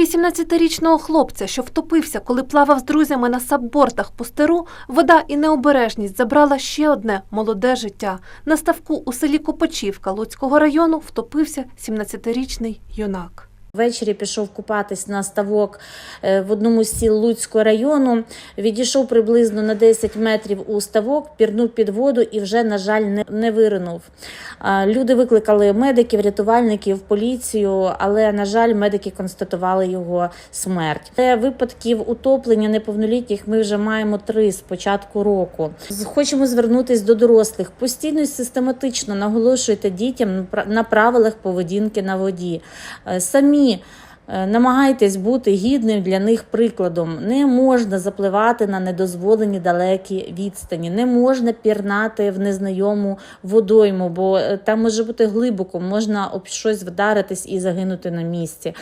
18-річного хлопця, що втопився, коли плавав з друзями на саббортах по стеру, вода і необережність забрала ще одне молоде життя. На ставку у селі Копачівка Луцького району втопився 17-річний юнак. Ввечері пішов купатись на ставок е, в одному з сіл Луцького району. Відійшов приблизно на 10 метрів у ставок, пірнув під воду і вже, на жаль, не, не виринув. Люди викликали медиків, рятувальників, поліцію, але, на жаль, медики констатували його смерть. Це випадків утоплення неповнолітніх ми вже маємо три з початку року. Хочемо звернутися до дорослих. Постійно і систематично наголошуйте дітям на правилах поведінки на воді. Е, Самі е, намагайтесь бути гідним для них прикладом. Не можна запливати на недозволені далекі відстані, не можна пірнати в незнайому водойму, бо е, там може бути глибоко, можна об щось вдаритись і загинути на місці.